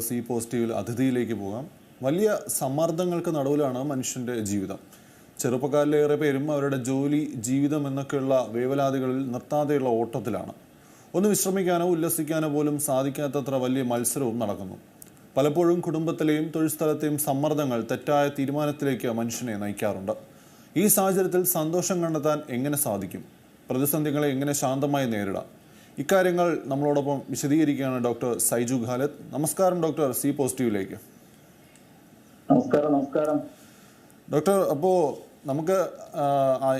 C പോസിറ്റീവിൽ അതിഥിയിലേക്ക് പോകാം. വലിയ സമ്മർദ്ദങ്ങൾക്ക് നടുവിലാണ് മനുഷ്യന്റെ ജീവിതം. ചെറുപ്പക്കാരിലേറെ പേരും അവരുടെ ജോലി ജീവിതം എന്നൊക്കെയുള്ള വേവലാതികളിൽ നിർത്താതെയുള്ള ഓട്ടത്തിലാണ്. ഒന്ന് വിശ്രമിക്കാനോ ഉല്ലസിക്കാനോ പോലും സാധിക്കാത്തത്ര വലിയ മത്സരവും നടക്കുന്നു. പലപ്പോഴും കുടുംബത്തിലെയും തൊഴിൽ സ്ഥലത്തെയും സമ്മർദ്ദങ്ങൾ തെറ്റായ തീരുമാനത്തിലേക്ക് മനുഷ്യനെ നയിക്കാറുണ്ട്. ഈ സാഹചര്യത്തിൽ സന്തോഷം കണ്ടെത്താൻ എങ്ങനെ സാധിക്കും? പ്രതിസന്ധികളെ എങ്ങനെ ശാന്തമായി നേരിടാം? ഇക്കാര്യങ്ങൾ നമ്മളോടൊപ്പം വിശദീകരിക്കുകയാണ് ഡോക്ടർ സൈജു ഖാലത്ത്. നമസ്കാരം ഡോക്ടർ സി പോസിറ്റീവിലേക്ക്. നമസ്കാരം നമസ്കാരം. ഡോക്ടർ അപ്പോൾ നമുക്ക്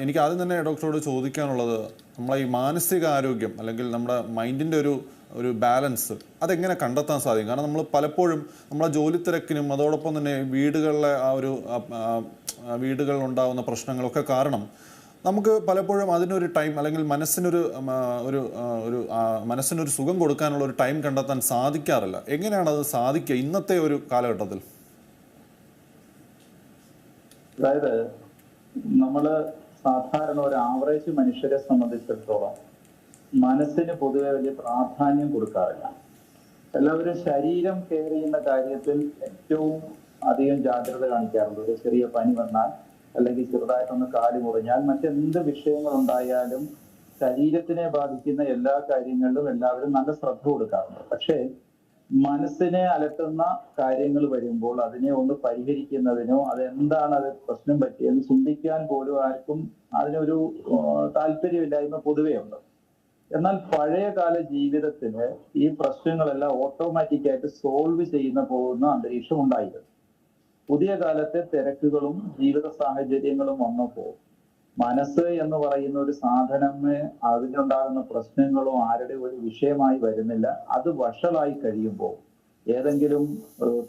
എനിക്ക് ആദ്യം തന്നെ ഡോക്ടറോട് ചോദിക്കാനുള്ളത് നമ്മളെ ഈ മാനസിക ആരോഗ്യം അല്ലെങ്കിൽ നമ്മുടെ മൈൻഡിന്റെ ഒരു ഒരു ബാലൻസ് അതെങ്ങനെ കണ്ടെത്താൻ സാധിക്കും? കാരണം നമ്മൾ പലപ്പോഴും നമ്മളെ ജോലി തിരക്കിനും അതോടൊപ്പം തന്നെ വീടുകളിലെ ആ ഒരു വീടുകളിലുണ്ടാകുന്ന പ്രശ്നങ്ങളൊക്കെ കാരണം നമുക്ക് പലപ്പോഴും അതിനൊരു ടൈം അല്ലെങ്കിൽ മനസ്സിനൊരു ഒരു ഒരു മനസ്സിനൊരു സുഖം കൊടുക്കാനുള്ള ഒരു ടൈം കണ്ടെത്താൻ സാധിക്കാറില്ല. എങ്ങനെയാണ് അത് സാധിക്കുക ഇന്നത്തെ ഒരു കാലഘട്ടത്തിൽ? അതായത് നമ്മൾ സാധാരണ ഒരു ആവറേജ് മനുഷ്യരെ സംബന്ധിച്ചിടത്തോളം മനസ്സിന് പൊതുവെ വലിയ പ്രാധാന്യം കൊടുക്കാറില്ല. എല്ലാവരും ശരീരം കെയർ ചെയ്യുന്ന കാര്യത്തിൽ ഏറ്റവും അധികം ജാഗ്രത കാണിക്കാറുണ്ട്. ഒരു ചെറിയ പനി വന്നാൽ അല്ലെങ്കിൽ ചെറുതായിട്ടൊന്ന് കാൽ മുറിഞ്ഞാൽ മറ്റെന്ത് വിഷയങ്ങൾ ഉണ്ടായാലും ശരീരത്തിനെ ബാധിക്കുന്ന എല്ലാ കാര്യങ്ങളിലും എല്ലാവരും നല്ല ശ്രദ്ധ കൊടുക്കാറുണ്ട്. പക്ഷേ മനസ്സിനെ അലട്ടുന്ന കാര്യങ്ങൾ വരുമ്പോൾ അതിനെ ഒന്ന് പരിഹരിക്കുന്നതിനോ അതെന്താണ് അത് പ്രശ്നം പറ്റിയെന്ന് ചിന്തിക്കാൻ പോലും ആർക്കും അതിനൊരു താല്പര്യമില്ലായ്മ പൊതുവേ ഉണ്ട്. എന്നാൽ പഴയകാല ജീവിതത്തിന് ഈ പ്രശ്നങ്ങളെല്ലാം ഓട്ടോമാറ്റിക്കായിട്ട് സോൾവ് ചെയ്യുന്ന പോകുന്ന അന്തരീക്ഷം ഉണ്ടായിരുന്നു പുതിയ കാലത്തെ തിരക്കുകളും ജീവിത സാഹചര്യങ്ങളും വന്നപ്പോൾ മനസ്സ് എന്ന് പറയുന്ന ഒരു സാധനമേ അതിനുണ്ടാകുന്ന പ്രശ്നങ്ങളോ ആരുടെ ഒരു വിഷയമായി വരുന്നില്ല. അത് വഷളായി കഴിയുമ്പോൾ ഏതെങ്കിലും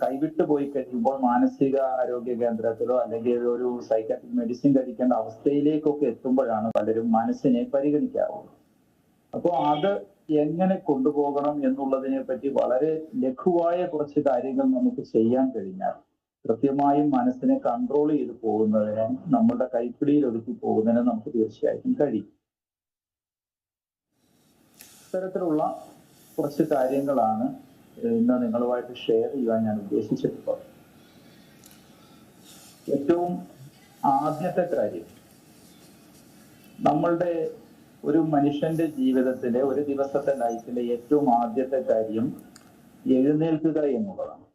കൈവിട്ടു പോയി കഴിയുമ്പോൾ മാനസിക ആരോഗ്യ കേന്ദ്രത്തിലോ അല്ലെങ്കിൽ ഒരു സൈക്കാട്രിക് മെഡിസിൻ കഴിക്കേണ്ട അവസ്ഥയിലേക്കൊക്കെ എത്തുമ്പോഴാണ് പലരും മനസ്സിനെ പരിഗണിക്കാറുള്ളത്. അപ്പോൾ അത് എങ്ങനെ കൊണ്ടുപോകണം എന്നുള്ളതിനെ പറ്റി വളരെ ലഘുവായ കുറച്ച് കാര്യങ്ങൾ നമുക്ക് ചെയ്യാൻ കഴിഞ്ഞാൽ കൃത്യമായും മനസ്സിനെ കൺട്രോൾ ചെയ്ത് പോകുന്നതിന് നമ്മളുടെ കൈപ്പിടിയിൽ ഒതുക്കി പോകുന്നതിന് നമുക്ക് തീർച്ചയായിട്ടും കഴിയും. ഇത്തരത്തിലുള്ള കുറച്ച് കാര്യങ്ങളാണ് ഇന്ന് നിങ്ങളുമായിട്ട് ഷെയർ ചെയ്യാൻ ഞാൻ ഉദ്ദേശിച്ചിട്ടുള്ളത്. ഏറ്റവും ആദ്യത്തെ കാര്യം നമ്മളുടെ ഒരു മനുഷ്യന്റെ ജീവിതത്തിലെ ഒരു ദിവസത്തെ ലൈഫിലെ ഏറ്റവും ആദ്യത്തെ കാര്യം എഴുന്നേൽക്കുക എന്നുള്ളതാണ്.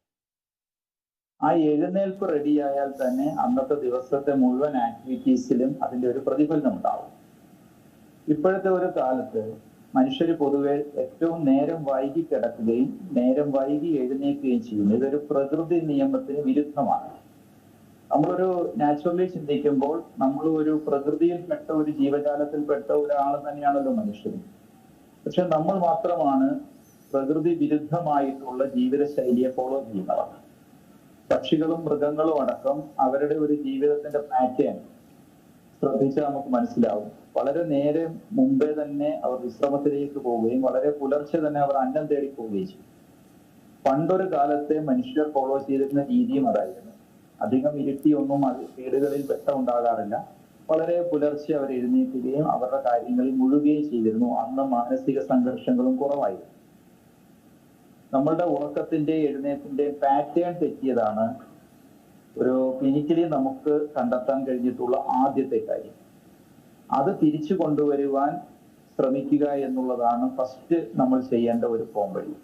ആ എഴുന്നേൽപ്പ് റെഡിയായാൽ തന്നെ അന്നത്തെ ദിവസത്തെ മുഴുവൻ ആക്ടിവിറ്റീസിലും അതിന്റെ ഒരു പ്രതിഫലനം ഉണ്ടാവും. ഇപ്പോഴത്തെ ഒരു കാലത്ത് മനുഷ്യർ പൊതുവെ ഏറ്റവും നേരം വൈകി കിടക്കുകയും നേരം വൈകി എഴുന്നേൽക്കുകയും ചെയ്യുന്നു. ഇതൊരു പ്രകൃതി നിയമത്തിന് വിരുദ്ധമാണ്. നമ്മളൊരു നാച്ചുറലി ചിന്തിക്കുമ്പോൾ നമ്മൾ ഒരു പ്രകൃതിയിൽപ്പെട്ട ഒരു ജീവജാലത്തിൽപ്പെട്ട ഒരാൾ തന്നെയാണല്ലോ മനുഷ്യൻ പക്ഷെ നമ്മൾ മാത്രമാണ് പ്രകൃതി വിരുദ്ധമായിട്ടുള്ള ജീവിത ശൈലിയെ ഫോളോ ചെയ്യുന്നവർ. പക്ഷികളും മൃഗങ്ങളും അടക്കം അവരുടെ ഒരു ജീവിതത്തിന്റെ പാറ്റേൺ ശ്രദ്ധിച്ചാൽ നമുക്ക് മനസ്സിലാവും. വളരെ നേരെ മുമ്പേ തന്നെ അവർ വിശ്രമത്തിലേക്ക് പോവുകയും വളരെ പുലർച്ചെ തന്നെ അവർ അന്നം തേടി പോവുകയും ചെയ്യും പണ്ടൊരു കാലത്തെ മനുഷ്യർ ഫോളോ ചെയ്തിരുന്ന രീതിയും അതായിരുന്നു. അധികം ഇരുട്ടിയൊന്നും അത് വീടുകളിൽ വെട്ടമുണ്ടാകാറില്ല വളരെ പുലർച്ചെ അവർ എഴുന്നേൽക്കുകയും അവരുടെ കാര്യങ്ങളിൽ മുഴുകുകയും ചെയ്തിരുന്നു. അന്ന് മാനസിക സംഘർഷങ്ങളും കുറവായിരുന്നു. നമ്മളുടെ ഉറക്കത്തിന്റെ എഴുന്നേൽപ്പിന്റെ പാറ്റേൺ തെറ്റിയതാണ് ഒരു ക്ലിനിക്കലി നമുക്ക് കണ്ടെത്താൻ കഴിഞ്ഞിട്ടുള്ള ആദ്യത്തെ കാര്യം. അത് തിരിച്ചു കൊണ്ടുവരുവാൻ ശ്രമിക്കുക എന്നുള്ളതാണ് ഫസ്റ്റ് നമ്മൾ ചെയ്യേണ്ട ഒരു പോംവഴി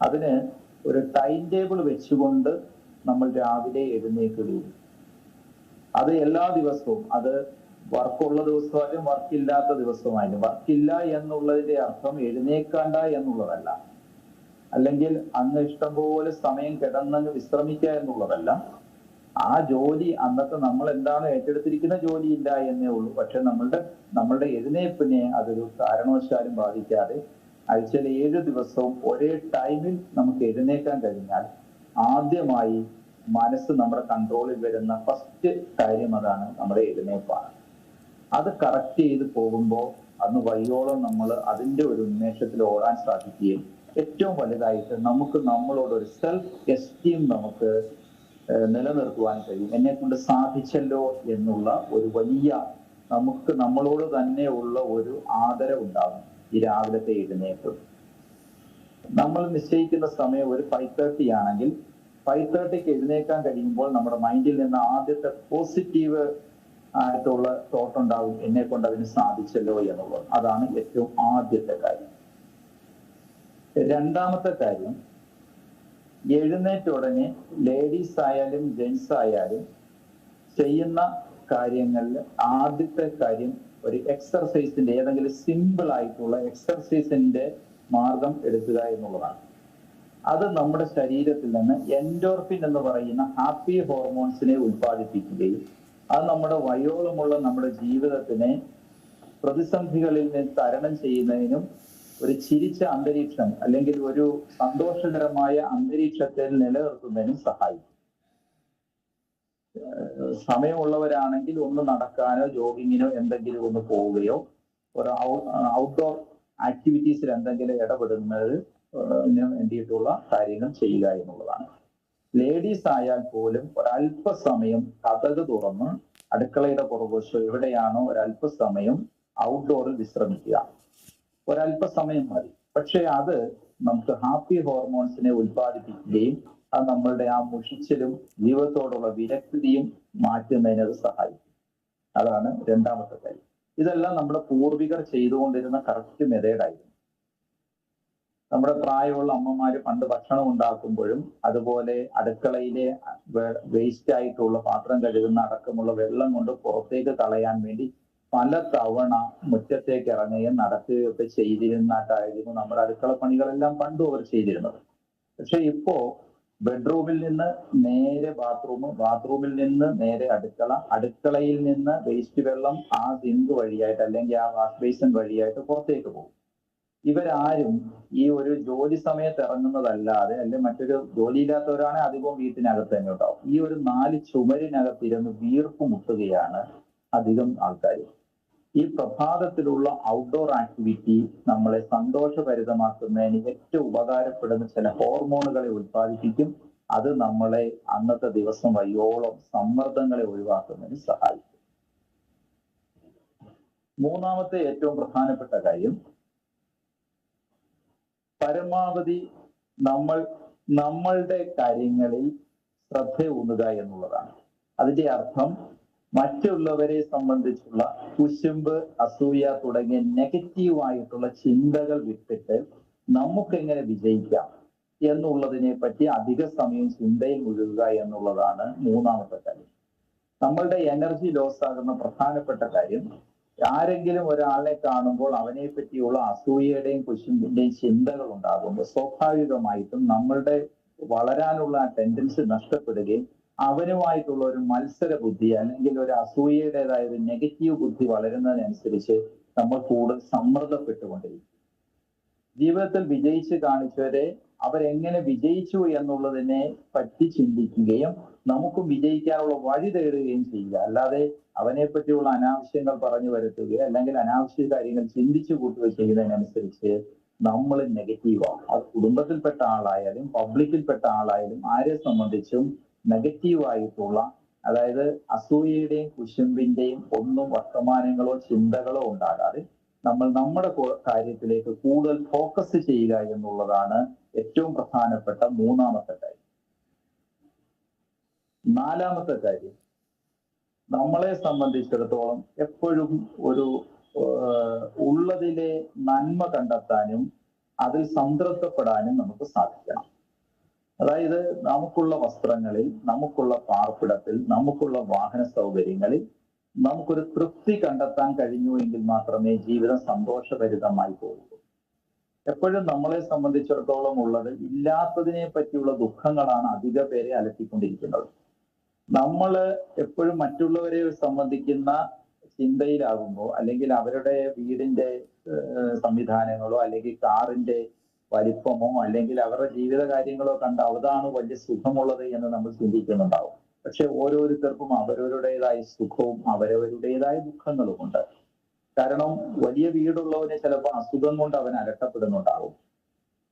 അതിന് ഒരു ടൈം ടേബിൾ വെച്ചുകൊണ്ട് നമ്മൾ രാവിലെ എഴുന്നേൽക്കുകയും. അത് എല്ലാ ദിവസവും അത് വർക്കുള്ള ദിവസമായാലും വർക്കില്ലാത്ത ദിവസമായാലും വർക്കില്ല എന്നുള്ളതിന്റെ അർത്ഥം എഴുന്നേൽക്കണ്ട എന്നുള്ളതല്ല. അല്ലെങ്കിൽ അന്ന് ഇഷ്ടംപോലെ സമയം കിടന്നങ്ങ് വിശ്രമിക്കുക എന്നുള്ളതല്ല. ആ ജോലി അന്നത്തെ നമ്മൾ എന്താണ് ഏറ്റെടുത്തിരിക്കുന്ന ജോലി ഇല്ല എന്നേ ഉള്ളൂ. പക്ഷെ നമ്മളുടെ നമ്മളുടെ എഴുന്നേപ്പിനെ അതൊരു കാരണവശാലും ബാധിക്കാതെ ആഴ്ചയിൽ ഏഴ് ദിവസവും ഒരേ ടൈമിൽ നമുക്ക് എഴുന്നേക്കാൻ കഴിഞ്ഞാൽ ആദ്യമായി മനസ്സ് നമ്മുടെ കൺട്രോളിൽ വരുന്ന ഫസ്റ്റ് കാര്യം അതാണ് നമ്മുടെ എഴുന്നേപ്പാണ്. അത് കറക്റ്റ് ചെയ്ത് പോകുമ്പോൾ അന്ന് വയ്യോളം നമ്മൾ അതിന്റെ ഒരു ഉന്മേഷത്തിൽ ഓടാൻ സാധിക്കുകയും ഏറ്റവും വലുതായിട്ട് നമുക്ക് നമ്മളോട് ഒരു സെൽഫ് എസ്റ്റീം നമുക്ക് നിലനിർത്തുവാൻ കഴിയും. എന്നെ കൊണ്ട് സാധിച്ചല്ലോ എന്നുള്ള ഒരു വലിയ നമുക്ക് നമ്മളോട് തന്നെ ഉള്ള ഒരു ആദരവുണ്ടാകും ഈ രാവിലത്തെ എഴുന്നേറ്റ്. നമ്മൾ നിശ്ചയിക്കുന്ന സമയം ഒരു ഫൈവ് തേർട്ടി ആണെങ്കിൽ ഫൈവ് തേർട്ടിക്ക് എഴുന്നേക്കാൻ കഴിയുമ്പോൾ നമ്മുടെ മൈൻഡിൽ നിന്ന് ആദ്യത്തെ പോസിറ്റീവ് ആയിട്ടുള്ള തോട്ട് ഉണ്ടാകും എന്നെ കൊണ്ട് അതിന് സാധിച്ചല്ലോ എന്നുള്ളത്. അതാണ് ഏറ്റവും ആദ്യത്തെ കാര്യം. രണ്ടാമത്തെ കാര്യം എഴുന്നേറ്റ ഉടനെ ലേഡീസ് ആയാലും ജെൻസ് ആയാലും ചെയ്യുന്ന കാര്യങ്ങളിൽ ആദ്യത്തെ കാര്യം ഒരു എക്സർസൈസിന്റെ ഏതെങ്കിലും സിമ്പിൾ ആയിട്ടുള്ള എക്സർസൈസിന്റെ മാർഗം എടുക്കുക എന്നുള്ളതാണ്. അത് നമ്മുടെ ശരീരത്തിൽ നിന്ന് എൻഡോർഫിൻ എന്ന് പറയുന്ന ഹാപ്പി ഹോർമോൺസിനെ ഉൽപ്പാദിപ്പിക്കുകയും അത് നമ്മുടെ വയോളമുള്ള നമ്മുടെ ജീവിതത്തിനെ പ്രതിസന്ധികളിൽ നിന്ന് തരണം ചെയ്യുന്നതിനും ഒരു ചിരിച്ച അന്തരീക്ഷം അല്ലെങ്കിൽ ഒരു സന്തോഷകരമായ അന്തരീക്ഷത്തെ നിലനിർത്തുന്നതിനും സഹായിക്കും. സമയമുള്ളവരാണെങ്കിൽ ഒന്ന് നടക്കാനോ ജോഗിങ്ങിനോ എന്തെങ്കിലും ഒന്ന് പോവുകയോ ഒരു ഔട്ട്ഡോർ ആക്ടിവിറ്റീസിൽ എന്തെങ്കിലും ഇടപെടുന്നത് വേണ്ടിയിട്ടുള്ള കാര്യങ്ങൾ ചെയ്യുക എന്നുള്ളതാണ്. ലേഡീസ് ആയാൽ പോലും ഒരല്പസമയം കഥക് തുറന്ന് അടുക്കളയുടെ പുറകുവശം എവിടെയാണോ ഒരല്പസമയം ഔട്ട്ഡോറിൽ വിശ്രമിക്കുക. ഒരല്പസമയം മതി. പക്ഷെ അത് നമുക്ക് ഹാപ്പി ഹോർമോൺസിനെ ഉത്പാദിപ്പിക്കുകയും അത് നമ്മളുടെ ആ മുഷിച്ചിലും ജീവിതത്തോടുള്ള വിരക്തിയും മാറ്റുന്നതിന് അത് സഹായിക്കും. അതാണ് രണ്ടാമത്തെ കാര്യം. ഇതെല്ലാം നമ്മുടെ പൂർവികർ ചെയ്തുകൊണ്ടിരുന്ന കറക്റ്റ് മെതേഡായിരുന്നു നമ്മുടെ പ്രായമുള്ള അമ്മമാര് പണ്ട് ഭക്ഷണം ഉണ്ടാക്കുമ്പോഴും അതുപോലെ അടുക്കളയിലെ വേസ്റ്റ് ആയിട്ടുള്ള പാത്രം കഴുകുന്ന അടക്കമുള്ള വെള്ളം കൊണ്ട് പുറത്തേക്ക് കളയാൻ വേണ്ടി പല തവണ മുറ്റത്തേക്ക് ഇറങ്ങുകയും നടക്കുകയും ഒക്കെ ചെയ്തിരുന്നിട്ടായിരുന്നു നമ്മുടെ അടുക്കള പണികളെല്ലാം പണ്ടും അവർ ചെയ്തിരുന്നത്. പക്ഷെ ഇപ്പോ ബെഡ്റൂമിൽ നിന്ന് നേരെ ബാത്റൂം ബാത്റൂമിൽ നിന്ന് നേരെ അടുക്കള അടുക്കളയിൽ നിന്ന് വേസ്റ്റ് വെള്ളം ആ സിങ്ക് വഴിയായിട്ട് അല്ലെങ്കിൽ ആ വാഷ് ബേസിൻ വഴിയായിട്ട് പുറത്തേക്ക് പോകും. ഇവരാരും ഈ ഒരു ജോലി സമയത്ത് ഇറങ്ങുന്നതല്ലാതെ അല്ലെങ്കിൽ മറ്റൊരു ജോലിയില്ലാത്തവരാണ് അധികവും വീട്ടിനകത്ത് തന്നെ ഉണ്ടാവും ഈ ഒരു നാല് ചുമരിനകത്ത് ഇരുന്ന് വീർപ്പ് മുട്ടുകയാണ് അധികം ആൾക്കാർ ഈ പ്രഭാതത്തിലുള്ള ഔട്ട്ഡോർ ആക്ടിവിറ്റി നമ്മളെ സന്തോഷഭരിതമാക്കുന്നതിന് ഏറ്റവും ഉപകാരപ്പെടുന്ന ചില ഹോർമോണുകളെ ഉത്പാദിപ്പിക്കും അത് നമ്മളെ അന്നത്തെ ദിവസം വയ്യോളം സമ്മർദ്ദങ്ങളെ ഒഴിവാക്കുന്നതിന് സഹായിക്കും. മൂന്നാമത്തെ ഏറ്റവും പ്രധാനപ്പെട്ട കാര്യം പരമാവധി നമ്മൾ നമ്മളുടെ കാര്യങ്ങളിൽ ശ്രദ്ധ ഊന്നുക എന്നുള്ളതാണ്. അതിന്റെ അർത്ഥം മറ്റുള്ളവരെ സംബന്ധിച്ചുള്ള കുശുമ്പ് അസൂയ തുടങ്ങിയ നെഗറ്റീവ് ആയിട്ടുള്ള ചിന്തകൾ വിട്ടിട്ട് നമുക്ക് എങ്ങനെ വിജയിക്കാം എന്നുള്ളതിനെ പറ്റി അധിക സമയം ചിന്തയിൽ മുഴുകുക എന്നുള്ളതാണ് മൂന്നാമത്തെ കാര്യം. നമ്മളുടെ എനർജി ലോസ് ആകുന്ന പ്രധാനപ്പെട്ട കാര്യം ആരെങ്കിലും ഒരാളെ കാണുമ്പോൾ അവനെ പറ്റിയുള്ള അസൂയയുടെയും കുശുമ്പിന്റെയും ചിന്തകൾ ഉണ്ടാകുമ്പോൾ സ്വാഭാവികമായിട്ടും നമ്മളുടെ വളരാനുള്ള ടെൻഡൻസി നഷ്ടപ്പെടുകയും അവനുമായിട്ടുള്ള ഒരു മത്സര ബുദ്ധി അല്ലെങ്കിൽ ഒരു അസൂയയുടേതായ ഒരു നെഗറ്റീവ് ബുദ്ധി വളരുന്നതിനനുസരിച്ച് നമ്മൾ കൂടുതൽ സമ്മർദ്ദപ്പെട്ടുകൊണ്ടിരിക്കും. ജീവിതത്തിൽ വിജയിച്ച് കാണിച്ചവരെ അവരെങ്ങനെ വിജയിച്ചു എന്നുള്ളതിനെ പറ്റി ചിന്തിക്കുകയും നമുക്കും വിജയിക്കാനുള്ള വഴി തേടുകയും ചെയ്യുക. അല്ലാതെ അവനെ പറ്റിയുള്ള അനാവശ്യങ്ങൾ പറഞ്ഞു വരുത്തുകയോ അല്ലെങ്കിൽ അനാവശ്യ കാര്യങ്ങൾ ചിന്തിച്ചു കൂട്ടുകയോ ചെയ്യുന്നതിനനുസരിച്ച് നമ്മൾ നെഗറ്റീവാണ് അത് കുടുംബത്തിൽപ്പെട്ട ആളായാലും പബ്ലിക്കിൽപ്പെട്ട ആളായാലും ആരെ സംബന്ധിച്ചും നെഗറ്റീവ് ആയിട്ടുള്ള അതായത് അസൂയയുടെയും കുശുമ്പിന്റെയും ഒന്നും വർത്തമാനങ്ങളോ ചിന്തകളോ ഉണ്ടാകാതെ നമ്മൾ നമ്മുടെ കാര്യത്തിലേക്ക് കൂടുതൽ ഫോക്കസ് ചെയ്യുക എന്നുള്ളതാണ് ഏറ്റവും പ്രധാനപ്പെട്ട മൂന്നാമത്തെ കാര്യം. നാലാമത്തെ കാര്യം നമ്മളെ സംബന്ധിച്ചിടത്തോളം എപ്പോഴും ഒരു ഉള്ളതിലെ നന്മ കണ്ടെത്താനും അതിൽ സംതൃപ്തപ്പെടാനും നമുക്ക് സാധിക്കണം. അതായത് നമുക്കുള്ള വസ്ത്രങ്ങളിൽ നമുക്കുള്ള പാർപ്പിടത്തിൽ നമുക്കുള്ള വാഹന സൗകര്യങ്ങളിൽ നമുക്കൊരു തൃപ്തി കണ്ടെത്താൻ കഴിഞ്ഞു എങ്കിൽ മാത്രമേ ജീവിതം സന്തോഷഭരിതമായി പോകൂ. എപ്പോഴും നമ്മളെ സംബന്ധിച്ചിടത്തോളം ഉള്ളത് ഇല്ലാത്തതിനെ പറ്റിയുള്ള ദുഃഖങ്ങളാണ് അധിക പേരെ അലട്ടിക്കൊണ്ടിരിക്കുന്നത്. നമ്മൾ എപ്പോഴും മറ്റുള്ളവരെ സംബന്ധിക്കുന്ന ചിന്തയിലാകുമ്പോൾ അല്ലെങ്കിൽ അവരുടെ വീടിന്റെ സംവിധാനങ്ങളോ അല്ലെങ്കിൽ കാറിന്റെ വലിപ്പമോ അല്ലെങ്കിൽ അവരുടെ ജീവിത കാര്യങ്ങളോ കണ്ട് അതാണ് വലിയ സുഖമുള്ളത് എന്ന് നമ്മൾ ചിന്തിക്കുന്നുണ്ടാവും. പക്ഷെ ഓരോരുത്തർക്കും അവരവരുടേതായ സുഖവും അവരവരുടേതായ ദുഃഖങ്ങളും ഉണ്ട്. കാരണം വലിയ വീടുള്ളവനെ ചിലപ്പോൾ അസുഖം കൊണ്ട് അവൻ അലട്ടപ്പെടുന്നുണ്ടാവും.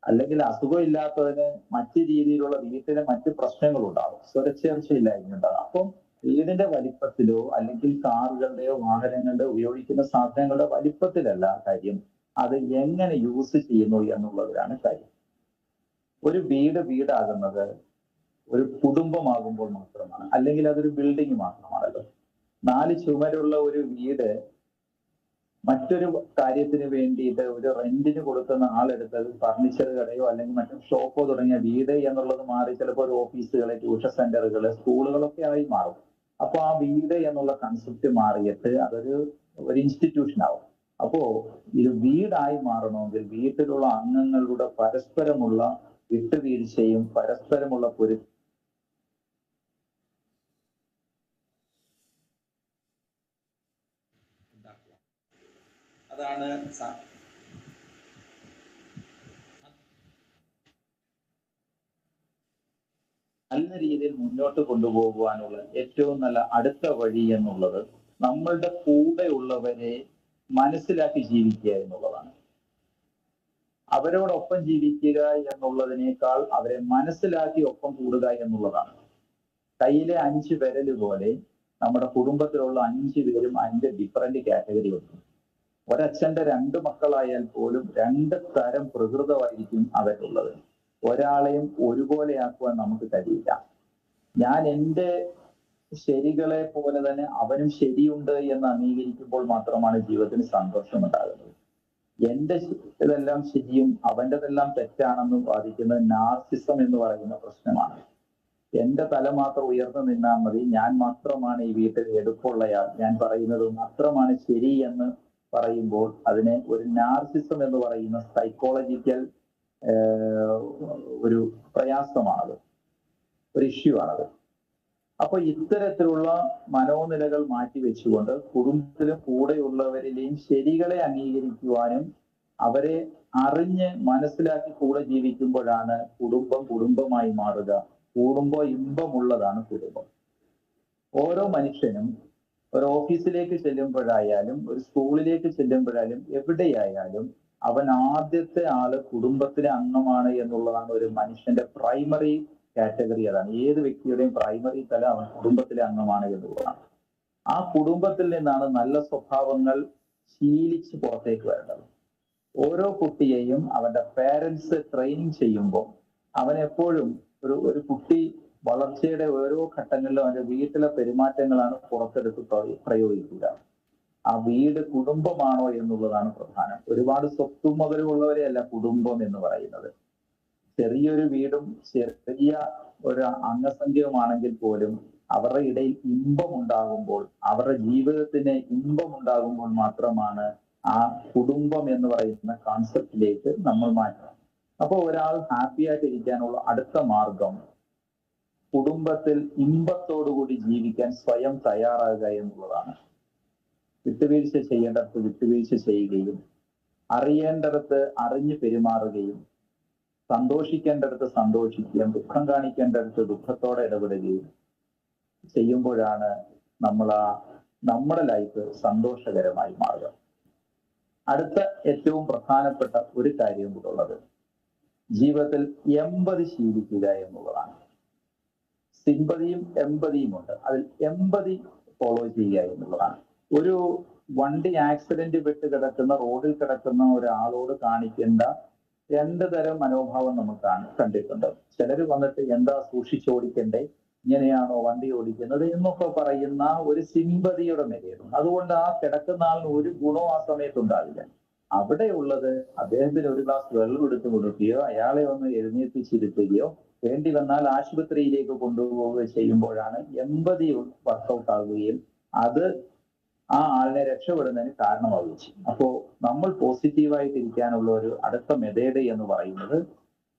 അല്ലെങ്കിൽ അസുഖം ഇല്ലാത്തവന് മറ്റു രീതിയിലുള്ള വീട്ടിലെ മറ്റു പ്രശ്നങ്ങളുണ്ടാവും. സുരക്ഷയില്ലായ്മ ഉണ്ടാകും അപ്പം വീടിന്റെ വലിപ്പത്തിലോ അല്ലെങ്കിൽ കാറുകളുടെയോ വാഹനങ്ങളുടെയോ ഉപയോഗിക്കുന്ന സാധനങ്ങളുടെ വലിപ്പത്തിലല്ല കാര്യം. അത് എങ്ങനെ യൂസ് ചെയ്യുന്നു എന്നുള്ളതിലാണ് കാര്യം. ഒരു വീട് വീടാകുന്നത് ഒരു കുടുംബമാകുമ്പോൾ മാത്രമാണ്. അല്ലെങ്കിൽ അതൊരു ബിൽഡിംഗ് മാത്രമാണല്ലോ. നാല് ചുമരുള്ള ഒരു വീട് മറ്റൊരു കാര്യത്തിന് വേണ്ടിയിട്ട് ഒരു റെന്റിന് കൊടുക്കുന്ന ആളെടുത്തത് ഫർണിച്ചർ കടയോ അല്ലെങ്കിൽ മറ്റു ഷോപ്പോ തുടങ്ങിയ വീട് എന്നുള്ളത് മാറി ചിലപ്പോൾ ഒരു ഓഫീസുകളെ ട്യൂഷൻ സെന്ററുകൾ സ്കൂളുകളൊക്കെ ആയി മാറും. അപ്പൊ ആ വീട് എന്നുള്ള കൺസെപ്റ്റ് മാറിയിട്ട് അതൊരു ഒരു ഇൻസ്റ്റിറ്റ്യൂഷൻ ആവും. അപ്പോ ഇത് വീടായി മാറണമെങ്കിൽ വീട്ടിലുള്ള അംഗങ്ങളുടെ പരസ്പരമുള്ള വിട്ടുവീഴ്ചയും പരസ്പരമുള്ള പൊരു അതാണ് നല്ല രീതിയിൽ മുന്നോട്ട് കൊണ്ടുപോകുവാനുള്ള ഏറ്റവും നല്ല അടുത്ത വഴി എന്നുള്ളത് നമ്മളുടെ കൂടെയുള്ളവരെ മനസ്സിലാക്കി ജീവിക്കുക എന്നുള്ളതാണ്. അവരോടൊപ്പം ജീവിക്കുക എന്നുള്ളതിനേക്കാൾ അവരെ മനസ്സിലാക്കി ഒപ്പം കൂടുക എന്നുള്ളതാണ്. കയ്യിലെ അഞ്ച് വിരൽ പോലെ നമ്മുടെ കുടുംബത്തിലുള്ള അഞ്ച് പേരും അഞ്ച് ഡിഫറെന്റ് കാറ്റഗറി ഉണ്ട് ഒരച്ഛന്റെ രണ്ട് മക്കളായാൽ പോലും രണ്ട് തരം പ്രകൃതമായിരിക്കും അവരുള്ളത്. ഒരാളെയും ഒരുപോലെയാക്കുവാൻ നമുക്ക് കഴിയില്ല. ഞാൻ എന്റെ ശരികളെ പോലെ തന്നെ അവനും ശരിയുണ്ട് എന്ന് അംഗീകരിക്കുമ്പോൾ മാത്രമാണ് ജീവിതത്തിന് സന്തോഷം ഉണ്ടാകുന്നത് എന്റെ ഇതെല്ലാം ശരിയും അവന്റെതെല്ലാം തെറ്റാണെന്നും വാദിക്കുന്നത് നാർസിസം എന്ന് പറയുന്ന പ്രശ്നമാണ്. എന്റെ തല മാത്രം ഉയർന്നു നിന്നാൽ മതി. ഞാൻ മാത്രമാണ് ഈ വീട്ടിൽ എടുപ്പുള്ളയാൾ. ഞാൻ പറയുന്നത് മാത്രമാണ് ശരി എന്ന് പറയുമ്പോൾ അതിനെ ഒരു നാർസിസം എന്ന് പറയുന്ന സൈക്കോളജിക്കൽ ഒരു പ്രയാസമാണത്. ഒരു ഇഷ്യൂ ആണത്. അപ്പൊ ഇത്തരത്തിലുള്ള മനോനിലകൾ മാറ്റിവെച്ചുകൊണ്ട് കുടുംബത്തിലും കൂടെയുള്ളവരിലെയും ശരികളെ അംഗീകരിക്കുവാനും അവരെ അറിഞ്ഞ് മനസ്സിലാക്കി കൂടെ ജീവിക്കുമ്പോഴാണ് കുടുംബം കുടുംബമായി മാറുക. കൂടുമ്പോൾ ഇമ്പമുള്ളതാണ് കുടുംബം. ഓരോ മനുഷ്യനും ഒരു ഓഫീസിലേക്ക് ചെല്ലുമ്പോഴായാലും ഒരു സ്കൂളിലേക്ക് ചെല്ലുമ്പോഴായാലും എവിടെയായാലും അവൻ ആദ്യത്തെ ആൾ കുടുംബത്തിലെ അംഗമാണ് എന്നുള്ളതാണ് ഒരു മനുഷ്യന്റെ പ്രൈമറി കാറ്റഗറി അതാണ്. ഏത് വ്യക്തിയുടെയും പ്രൈമറി തല അവൻ കുടുംബത്തിലെ അംഗമാണ് എന്നുള്ളതാണ് ആ കുടുംബത്തിൽ നിന്നാണ് നല്ല സ്വഭാവങ്ങൾ ശീലിച്ച് പുറത്തേക്ക് വരേണ്ടത്. ഓരോ കുട്ടിയെയും അവന്റെ പേരൻസ് ട്രെയിനിങ് ചെയ്യുമ്പോൾ അവൻ എപ്പോഴും ഒരു ഒരു കുട്ടി വളർച്ചയുടെ ഓരോ ഘട്ടങ്ങളിലും അവന്റെ വീട്ടിലെ പെരുമാറ്റങ്ങളാണ് പുറത്തെടുത്ത് പ്രയോ- പ്രയോഗിക്കുക. ആ വീട് കുടുംബമാണോ എന്നുള്ളതാണ് പ്രധാനം. ഒരുപാട് സ്വത്തും മുതലുള്ളവരെയല്ല കുടുംബം എന്ന് പറയുന്നത്. ചെറിയൊരു വീടും ചെറിയ ഒരു അംഗസംഖ്യവുമാണെങ്കിൽ പോലും അവരുടെ ഇടയിൽ ഇമ്പം ഉണ്ടാകുമ്പോൾ അവരുടെ ജീവിതത്തിന് ഇമ്പം ഉണ്ടാകുമ്പോൾ മാത്രമാണ് ആ കുടുംബം എന്ന് പറയുന്ന കോൺസെപ്റ്റിലേക്ക് നമ്മൾ മാറ്റണം അപ്പൊ ഒരാൾ ഹാപ്പി ആയിട്ട് ഇരിക്കാനുള്ള അടുത്ത മാർഗം കുടുംബത്തിൽ ഇമ്പത്തോടുകൂടി ജീവിക്കാൻ സ്വയം തയ്യാറാകുക എന്നുള്ളതാണ്. വിട്ടുവീഴ്ച ചെയ്യേണ്ടടത്ത് വിട്ടുവീഴ്ച ചെയ്യുകയും അറിയേണ്ടടത്ത് അറിഞ്ഞു പെരുമാറുകയും സന്തോഷിക്കേണ്ടടത്ത് സന്തോഷിക്കുകയും ദുഃഖം കാണിക്കേണ്ടടുത്ത് ദുഃഖത്തോടെ ഇടപെടുകയും ചെയ്യുമ്പോഴാണ് നമ്മൾ ആ നമ്മുടെ ലൈഫ് സന്തോഷകരമായി മാറുക. അടുത്ത ഏറ്റവും പ്രധാനപ്പെട്ട ഒരു കാര്യം കൂടെ ഉള്ളത്. ജീവിതത്തിൽ എമ്പതി ശീലിക്കുക എന്നുള്ളതാണ്. സിമ്പതിയും എമ്പതിയും ഉണ്ട്. അതിൽ എമ്പതി ഫോളോ ചെയ്യുക എന്നുള്ളതാണ്. ഒരു വണ്ടി ആക്സിഡന്റ് പെട്ട് കിടക്കുന്ന റോഡിൽ കിടക്കുന്ന ഒരാളോട് കാണിക്കേണ്ട രണ്ട് തരം മനോഭാവം നമുക്ക് കാണ- കണ്ടിട്ടുണ്ട്. ചിലർ വന്നിട്ട് എന്താ സൂക്ഷിച്ചോടിക്കണ്ടേ ഇങ്ങനെയാണോ വണ്ടി ഓടിക്കുന്നത് എന്നൊക്കെ പറയുന്ന ഒരു സിമ്പതിയുടെ നിലയിലുണ്ട്. അതുകൊണ്ട് ആ കിടക്കുന്ന ആളിന് ഒരു ഗുണവും ആ സമയത്ത് ഉണ്ടാവില്ല. അവിടെ ഉള്ളത് അദ്ദേഹത്തിന് ഒരു ഗ്ലാസ് വെള്ളം എടുത്തു കൊടുക്കുകയോ അയാളെ ഒന്ന് എഴുന്നേൽപ്പിച്ചിരുത്തുകയോ വേണ്ടി വന്നാൽ ആശുപത്രിയിലേക്ക് കൊണ്ടുപോവുകയോ ചെയ്യുമ്പോഴാണ് എൺപതി വർക്കൗട്ട് ആകുകയും അത് ആ ആളിനെ രക്ഷപ്പെടുന്നതിന് കാരണമാവുകയും ചെയ്യും അപ്പോ നമ്മൾ പോസിറ്റീവായിട്ട് ഇരിക്കാനുള്ള ഒരു അടുത്ത മെതേഡ് എന്ന് പറയുന്നത്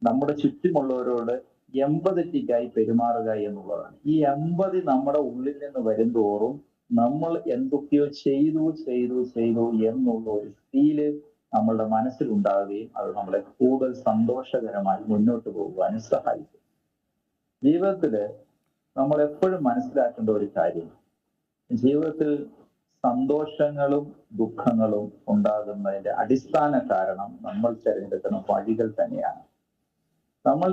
നമ്മുടെ ചുറ്റുമുള്ളവരോട് എമ്പതറ്റിക്കായി പെരുമാറുക എന്നുള്ളതാണ്. ഈ എമ്പതി നമ്മുടെ ഉള്ളിൽ നിന്ന് വരുംതോറും നമ്മൾ എന്തൊക്കെയോ ചെയ്തു ചെയ്തു ചെയ്തു എന്നുള്ള ഒരു ഫീൽ നമ്മളുടെ മനസ്സിൽ ഉണ്ടാവുകയും അത് നമ്മളെ കൂടുതൽ സന്തോഷകരമായി മുന്നോട്ട് പോകുവാനും സഹായിക്കും. ജീവിതത്തിൽ നമ്മൾ എപ്പോഴും മനസ്സിലാക്കേണ്ട ഒരു കാര്യം ജീവിതത്തിൽ സന്തോഷങ്ങളും ദുഃഖങ്ങളും ഉണ്ടാകുന്നതിന്റെ അടിസ്ഥാന കാരണം നമ്മൾ തിരഞ്ഞെടുക്കുന്ന വഴികൾ തന്നെയാണ്. നമ്മൾ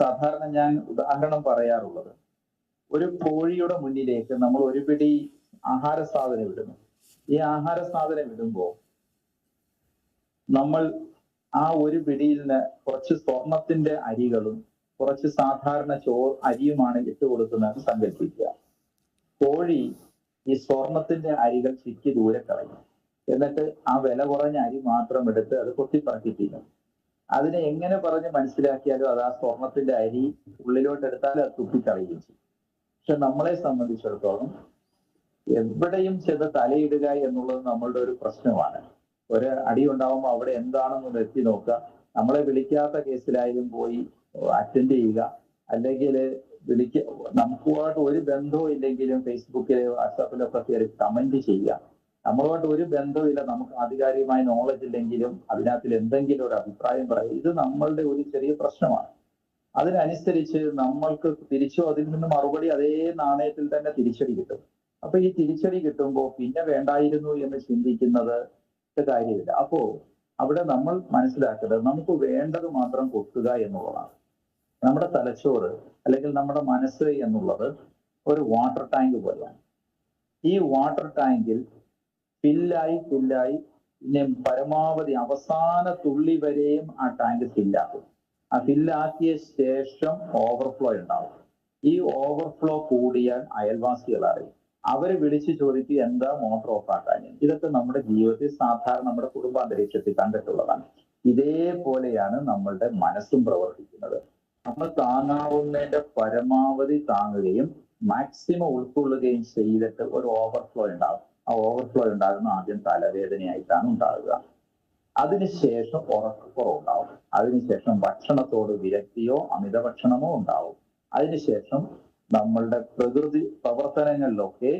സാധാരണ ഞാൻ ഉദാഹരണം പറയാറുള്ളത്. ഒരു കോഴിയുടെ മുന്നിലേക്ക് നമ്മൾ ഒരു പിടി ആഹാര സാധനം ഇടുന്നു. ഈ ആഹാര സാധനം ഇടുമ്പോൾ നമ്മൾ ആ ഒരു പിടിയിൽ നിന്ന് കുറച്ച് സ്വർണത്തിന്റെ അരികളും കുറച്ച് സാധാരണ ചോ അരിയുമാണ് ഇട്ട് കൊടുക്കുന്നത് സങ്കല്പിക്കുക. കോഴി ഈ സ്വർണത്തിന്റെ അരികൾ ചുറ്റി ദൂരെ കളയും എന്നിട്ട് ആ വില കുറഞ്ഞ അരി മാത്രം എടുത്ത് അത് കൊത്തിപ്പറക്കിപ്പിക്കും അതിനെ എങ്ങനെ പറഞ്ഞ് മനസ്സിലാക്കിയാലും അത് ആ സ്വർണത്തിന്റെ അരി ഉള്ളിലോട്ട് എടുത്താൽ അത് തുപ്പിക്കളയുകയും ചെയ്യും. പക്ഷെ നമ്മളെ സംബന്ധിച്ചിടത്തോളം എവിടെയും ചെന്ന് തലയിടുക എന്നുള്ളത് നമ്മളുടെ ഒരു പ്രശ്നമാണ്. ഒരു അടി ഉണ്ടാവുമ്പോൾ അവിടെ എന്താണെന്ന് എത്തി നോക്കുക. നമ്മളെ വിളിക്കാത്ത കേസിലായാലും പോയി അറ്റൻഡ് ചെയ്യുക. അല്ലെങ്കിൽ വിളിക്ക നമുക്കുമായിട്ട് ഒരു ബന്ധവും ഇല്ലെങ്കിലും ഫേസ്ബുക്കിൽ വാട്സാപ്പിലൊക്കെ കയറി കമന്റ് ചെയ്യുക. നമ്മളുമായിട്ട് ഒരു ബന്ധവുമില്ല നമുക്ക് ആധികാരികമായ നോളജ് ഇല്ലെങ്കിലും അതിനകത്തിൽ എന്തെങ്കിലും ഒരു അഭിപ്രായം പറയുക ഇത് നമ്മളുടെ ഒരു ചെറിയ പ്രശ്നമാണ്. അതിനനുസരിച്ച് നമ്മൾക്ക് തിരിച്ചു അതിൽ നിന്ന് മറുപടി അതേ നാണയത്തിൽ തന്നെ തിരിച്ചടി കിട്ടും. അപ്പൊ ഈ തിരിച്ചടി കിട്ടുമ്പോൾ പിന്നെ വേണ്ടായിരുന്നു എന്ന് ചിന്തിക്കുന്നത് കാര്യമില്ല. അപ്പോ അവിടെ നമ്മൾ മനസ്സിലാക്കേണ്ടത് നമുക്ക് വേണ്ടത് മാത്രം കൊത്തുക എന്നുള്ളതാണ്. നമ്മുടെ തലച്ചോറ് അല്ലെങ്കിൽ നമ്മുടെ മനസ്സ് എന്നുള്ളത് ഒരു വാട്ടർ ടാങ്ക് പോലെയാണ്. ഈ വാട്ടർ ടാങ്കിൽ ഫില്ലായി ഫില്ലായി പിന്നെ പരമാവധി അവസാന തുള്ളി വരെയും ആ ടാങ്ക് ഫില്ലാക്കും ആ ഫില്ലാക്കിയ ശേഷം ഓവർഫ്ലോ ഉണ്ടാവും. ഈ ഓവർഫ്ലോ കൂടിയാൽ അയൽവാസികൾ അറിയും. അവർ വിളിച്ചു ചോദിക്കുക എന്താ മോട്ടർ ഓഫ് ആക്കാൻ ഇതൊക്കെ നമ്മുടെ ജീവിതത്തിൽ സാധാരണ നമ്മുടെ കുടുംബാന്തരീക്ഷത്തിൽ കണ്ടിട്ടുള്ളതാണ്. ഇതേപോലെയാണ് നമ്മളുടെ മനസ്സും പ്രവർത്തിക്കുന്നത്. നമ്മൾ താങ്ങാവുന്നതിന്റെ പരമാവധി താങ്ങുകയും മാക്സിമം ഉൾക്കൊള്ളുകയും ചെയ്തിട്ട് ഒരു ഓവർഫ്ലോ ഉണ്ടാകും ആ ഓവർഫ്ലോ ഉണ്ടാകുന്ന ആദ്യം തലവേദനയായിട്ടാണ് ഉണ്ടാകുക അതിനുശേഷം ഉറക്കക്കുറവുണ്ടാവും അതിനുശേഷം ഭക്ഷണത്തോട് വിരക്തിയോ അമിത ഭക്ഷണമോ ഉണ്ടാവും. അതിനുശേഷം നമ്മളുടെ പ്രകൃതി പ്രവർത്തനങ്ങളിലൊക്കെ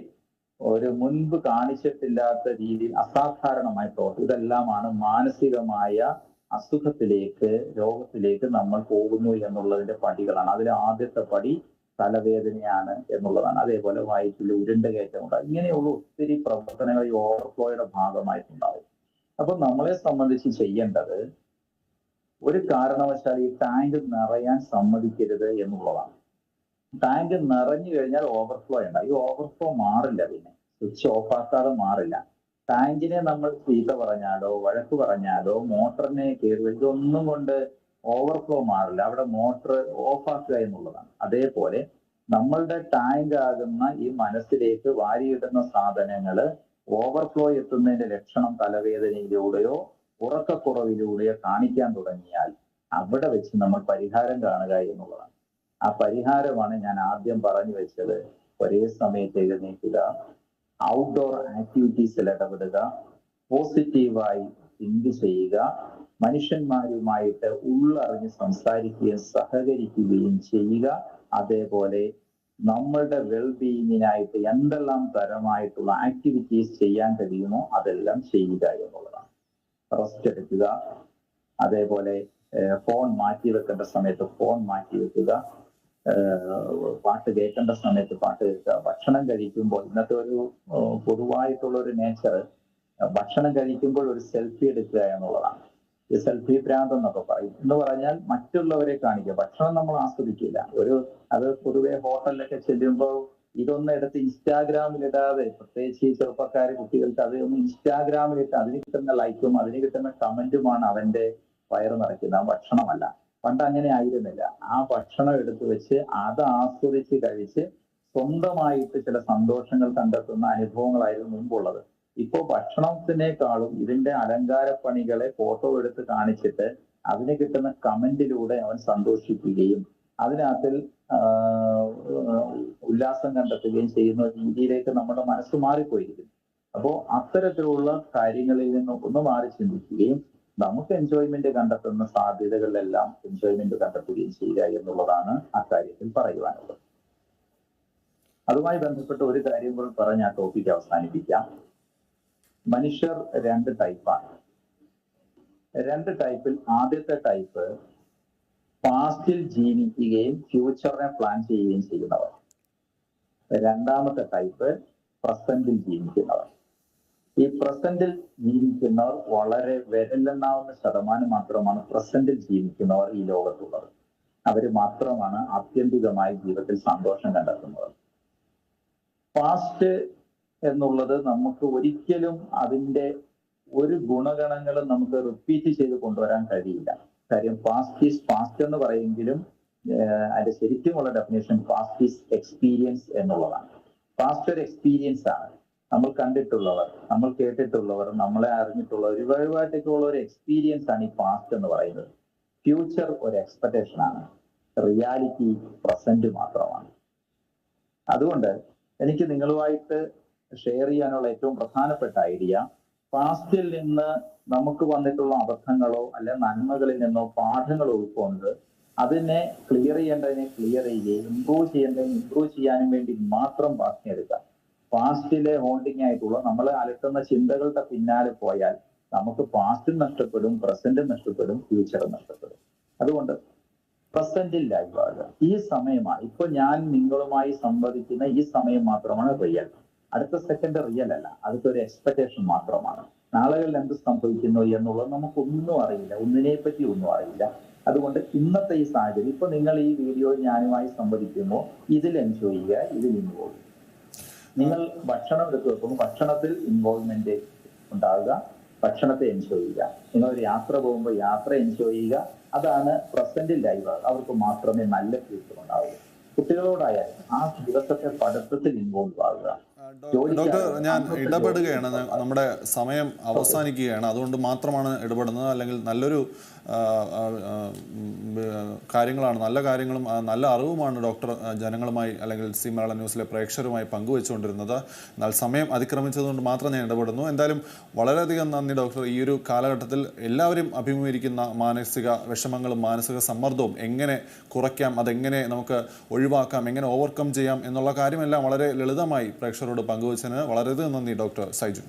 ഒരു മുൻപ് കാണിച്ചിട്ടില്ലാത്ത രീതിയിൽ അസാധാരണമായി പ്രവർത്തി ഇതെല്ലാമാണ് മാനസികമായ അസുഖത്തിലേക്ക് രോഗത്തിലേക്ക് നമ്മൾ പോകുന്നു എന്നുള്ളതിന്റെ പടികളാണ്. അതിലെ ആദ്യത്തെ പടി തലവേദനയാണ് എന്നുള്ളതാണ്. അതേപോലെ വയറ്റിൽ ഉരുണ്ട കയറ്റം ഉണ്ടാകും. ഇങ്ങനെയുള്ള ഒത്തിരി പ്രവർത്തനങ്ങൾ ഈ ഓവർഫ്ലോയുടെ ഭാഗമായിട്ടുണ്ടാവും അപ്പൊ നമ്മളെ സംബന്ധിച്ച് ചെയ്യേണ്ടത് ഒരു കാരണവശാൽ ഈ ടാങ്ക് നിറയാൻ സമ്മതിക്കരുത് എന്നുള്ളതാണ്. ടാങ്ക് നിറഞ്ഞു കഴിഞ്ഞാൽ ഓവർഫ്ലോ ഉണ്ടാവും ഈ ഓവർഫ്ലോ മാറില്ല പിന്നെ. സ്വിച്ച് ഓഫ് ആക്കാതെ മാറില്ല. ടാങ്കിനെ നമ്മൾ ചീത്ത പറഞ്ഞാലോ വഴക്ക് പറഞ്ഞാലോ മോട്ടറിനെ കയറി ഇതൊന്നും കൊണ്ട് ഓവർഫ്ലോ മാറില്ല. അവിടെ മോട്ടർ ഓഫാക്കുക എന്നുള്ളതാണ്. അതേപോലെ നമ്മളുടെ ടാങ്ക് ആകുന്ന ഈ മനസ്സിലേക്ക് വാരിയിടുന്ന സാധനങ്ങൾ ഓവർഫ്ലോ എത്തുന്നതിന്റെ ലക്ഷണം തലവേദനയിലൂടെയോ ഉറക്കക്കുറവിലൂടെയോ കാണിക്കാൻ തുടങ്ങിയാൽ അവിടെ വെച്ച് നമ്മൾ പരിഹാരം കാണുക എന്നുള്ളതാണ്. ആ പരിഹാരമാണ് ഞാൻ ആദ്യം പറഞ്ഞു വെച്ചത്. ഒരേ സമയത്ത് എഴുന്നേൽക്കുക. ഔട്ട്ഡോർ ആക്ടിവിറ്റീസിൽ ഇടപെടുക പോസിറ്റീവായി തിങ്ക് ചെയ്യുക മനുഷ്യന്മാരുമായിട്ട് ഉള്ളറിഞ്ഞ് സംസാരിക്കുകയും സഹകരിക്കുകയും ചെയ്യുക അതേപോലെ നമ്മളുടെ വെൽബീയിങ്ങിനായിട്ട് എന്തെല്ലാം തരമായിട്ടുള്ള ആക്ടിവിറ്റീസ് ചെയ്യാൻ കഴിയുമോ അതെല്ലാം ചെയ്യുക എന്നുള്ളതാണ്. റെസ്റ്റ് എടുക്കുക അതേപോലെ ഫോൺ മാറ്റി വെക്കേണ്ട സമയത്ത് ഫോൺ മാറ്റി വെക്കുക പാട്ട് കേൾക്കേണ്ട സമയത്ത് പാട്ട് കേൾക്കുക. ഭക്ഷണം കഴിക്കുമ്പോൾ ഇന്നത്തെ ഒരു പൊതുവായിട്ടുള്ള ഒരു നേച്ചർ ഭക്ഷണം കഴിക്കുമ്പോൾ ഒരു സെൽഫി എടുക്കുക എന്നുള്ളതാണ്. ഈ സെൽഫി ഭ്രാന്ത് എന്നൊക്കെ പറയും. എന്ന് പറഞ്ഞാൽ മറ്റുള്ളവരെ കാണിക്കുക. ഭക്ഷണം നമ്മൾ ആസ്വദിക്കില്ല. ഒരു അത് പൊതുവെ ഹോട്ടലിലൊക്കെ ചെല്ലുമ്പോൾ ഇതൊന്നും എടുത്ത് ഇൻസ്റ്റാഗ്രാമിൽ ഇടാതെ പ്രത്യേകിച്ച് ഈ ചെറുപ്പക്കാർ കുട്ടികൾക്ക് അത് ഒന്ന് ഇൻസ്റ്റാഗ്രാമിൽ ഇട്ട് അതിന് കിട്ടുന്ന ലൈക്കും അതിന് കിട്ടുന്ന കമന്റുമാണ് അവന്റെ വയറ് നിറയ്ക്കുന്നത്. ഭക്ഷണമല്ല. പണ്ട് അങ്ങനെ ആയിരുന്നില്ല. ആ ഭക്ഷണം എടുത്തു വെച്ച് അത് ആസ്വദിച്ച് കഴിച്ച് സ്വന്തമായിട്ട് ചില സന്തോഷങ്ങൾ കണ്ടെത്തുന്ന അനുഭവങ്ങളായിരുന്നു മുമ്പുള്ളത്. ഇപ്പോ ഭക്ഷണത്തിനേക്കാളും ഇതിന്റെ അലങ്കാര പണികളെ ഫോട്ടോ എടുത്ത് കാണിച്ചിട്ട് അതിന് കിട്ടുന്ന കമന്റിലൂടെ അവൻ സന്തോഷിക്കുകയും അതിനകത്തിൽ ഉല്ലാസം കണ്ടെത്തുകയും ചെയ്യുന്ന രീതിയിലേക്ക് നമ്മുടെ മനസ്സ് മാറിപ്പോയിരിക്കുന്നു. അപ്പോൾ അത്തരത്തിലുള്ള കാര്യങ്ങളിൽ നിന്നും ഒന്ന് മാറി ചിന്തിക്കുകയും നമുക്ക് എൻജോയ്മെന്റ് കണ്ടെത്തുന്ന സാധ്യതകളിലെല്ലാം എൻജോയ്മെന്റ് കണ്ടെത്തുകയും ചെയ്യുക എന്നുള്ളതാണ് അക്കാര്യത്തിൽ പറയുവാനുള്ളത്. അതുമായി ബന്ധപ്പെട്ട് ഒരു കാര്യം കൂടി പറഞ്ഞ് ആ ടോപ്പിക് അവസാനിപ്പിക്കാം. മനുഷ്യർ രണ്ട് ടൈപ്പാണ് രണ്ട് ടൈപ്പിൽ ആദ്യത്തെ ടൈപ്പ് പാസ്റ്റിൽ ജീവിക്കുകയും ഫ്യൂച്ചറിനെ പ്ലാൻ ചെയ്യുകയും ചെയ്യുന്നവർ. രണ്ടാമത്തെ ടൈപ്പ് പ്രസന്റിൽ ജീവിക്കുന്നവർ. ഈ പ്രസന്റിൽ ജീവിക്കുന്നവർ വളരെ വിരലെണ്ണാവുന്ന ശതമാനം മാത്രമാണ് പ്രസന്റിൽ ജീവിക്കുന്നവർ ഈ ലോകത്തുള്ളത് അവർ മാത്രമാണ് ആത്യന്തികമായി ജീവിതത്തിൽ സന്തോഷം കണ്ടെത്തുന്നത്. പാസ്റ്റ് എന്നുള്ളത് നമുക്ക് ഒരിക്കലും അതിന്റെ ഒരു ഗുണഗണങ്ങളും നമുക്ക് റിപ്പീറ്റ് ചെയ്ത് കൊണ്ടുവരാൻ കഴിയില്ല. കാര്യം പാസ്റ്റ് ഈസ് പാസ്റ്റ് എന്ന് പറയുമെങ്കിലും അതിന്റെ ശരിക്കുമുള്ള ഡെഫിനേഷൻ പാസ്റ്റ് ഈസ് എക്സ്പീരിയൻസ് എന്നുള്ളതാണ്. പാസ്റ്റ് ഒരു എക്സ്പീരിയൻസ് ആണ്. നമ്മൾ കണ്ടിട്ടുള്ളവർ നമ്മൾ കേട്ടിട്ടുള്ളവർ നമ്മളെ അറിഞ്ഞിട്ടുള്ളവർ ഒരുപാടായിട്ടൊക്കെ ഉള്ള ഒരു എക്സ്പീരിയൻസ് ആണ് ഈ പാസ്റ്റ് എന്ന് പറയുന്നത്. ഫ്യൂച്ചർ ഒരു എക്സ്പെക്ടേഷൻ ആണ്. റിയാലിറ്റി പ്രസന്റ് മാത്രമാണ്. അതുകൊണ്ട് എനിക്ക് നിങ്ങളുമായിട്ട് ഷെയർ ചെയ്യാനുള്ള ഏറ്റവും പ്രധാനപ്പെട്ട ഐഡിയ പാസ്റ്റിൽ നിന്ന് നമുക്ക് വന്നിട്ടുള്ള അബദ്ധങ്ങളോ അല്ലെ നന്മകളിൽ നിന്നോ പാഠങ്ങളോ ഉൾക്കൊണ്ട് അതിനെ ക്ലിയർ ചെയ്യേണ്ടതിനെ ക്ലിയർ ചെയ്യുകയും ഇമ്പ്രൂവ് ചെയ്യേണ്ടതിനെ ഇമ്പ്രൂവ് ചെയ്യാനും വേണ്ടി മാത്രം പാസ്റ്റിനെ പാസ്റ്റിലെ ഹോണ്ടിങ് ആയിട്ടുള്ള നമ്മൾ അലട്ടുന്ന ചിന്തകളുടെ പിന്നാലെ പോയാൽ നമുക്ക് പാസ്റ്റും നഷ്ടപ്പെടും പ്രസന്റും നഷ്ടപ്പെടും ഫ്യൂച്ചറും നഷ്ടപ്പെടും. അതുകൊണ്ട് പ്രസന്റിൽ ലൈവാകുക ഈ സമയമാണ് ഇപ്പൊ ഞാൻ നിങ്ങളുമായി സംവദിക്കുന്ന ഈ സമയം മാത്രമാണ് റിയൽ അടുത്ത സെക്കൻഡ് റിയൽ അല്ല. അടുത്ത ഒരു എക്സ്പെക്ടേഷൻ മാത്രമാണ്. നാളുകളിൽ എന്ത് സംഭവിക്കുന്നു എന്നുള്ളത് നമുക്കൊന്നും അറിയില്ല. ഒന്നിനെ പറ്റി ഒന്നും അറിയില്ല. അതുകൊണ്ട് ഇന്നത്തെ ഈ സാഹചര്യം ഇപ്പൊ നിങ്ങൾ ഈ വീഡിയോ ഞാനുമായി സംവദിക്കുമ്പോൾ ഇതിൽ എൻജോയ് ചെയ്യുക ഇതിൽ ഇൻവോൾവ് നിങ്ങൾ ഭക്ഷണം എടുത്തു വെക്കുമ്പോൾ ഭക്ഷണത്തിൽ ഇൻവോൾവ്മെന്റ് ഉണ്ടാവുക ഭക്ഷണത്തെ എൻജോയ് ചെയ്യുക. നിങ്ങൾ ഒരു യാത്ര പോകുമ്പോൾ യാത്ര എൻജോയ് ചെയ്യുക. അതാണ് പ്രസന്റിൽ ലൈവ് അവർക്ക് മാത്രമേ നല്ല ഫ്യൂച്ചർ ഉണ്ടാവുക കുട്ടികളോടായാലും ആ ദിവസത്തെ പഠിത്തത്തിൽ ഇൻവോൾവ് ആവുക. ഡോക്ടർ ഞാൻ ഇടപെടുകയാണ്. നമ്മുടെ സമയം അവസാനിക്കുകയാണ്. അതുകൊണ്ട് മാത്രമാണ് ഇടപെടുന്നത്. അല്ലെങ്കിൽ നല്ലൊരു കാര്യങ്ങളാണ്. നല്ല കാര്യങ്ങളും നല്ല അറിവുമാണ് ഡോക്ടർ ജനങ്ങളുമായി അല്ലെങ്കിൽ സി മലയാള ന്യൂസിലെ പ്രേക്ഷകരുമായി പങ്കുവെച്ചുകൊണ്ടിരുന്നത്. എന്നാൽ സമയം അതിക്രമിച്ചതുകൊണ്ട് മാത്രം ഞാൻ ഇടപെടുന്നു. എന്തായാലും വളരെയധികം നന്ദി ഡോക്ടർ. ഈ ഒരു കാലഘട്ടത്തിൽ എല്ലാവരും അഭിമുഖീകരിക്കുന്ന മാനസിക വിഷമങ്ങളും മാനസിക സമ്മർദ്ദവും എങ്ങനെ കുറയ്ക്കാം അതെങ്ങനെ നമുക്ക് ഒഴിവാക്കാം എങ്ങനെ ഓവർകം ചെയ്യാം എന്നുള്ള കാര്യമെല്ലാം വളരെ ലളിതമായി പ്രേക്ഷകരോട് പങ്കുവച്ചതിന് വളരെയധികം നന്ദി ഡോക്ടർ സൈജു.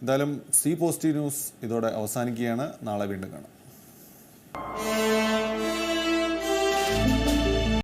എന്തായാലും സി പോസിറ്റീവ് ന്യൂസ് ഇതോടെ അവസാനിക്കുകയാണ്. നാളെ വീണ്ടും കാണാം.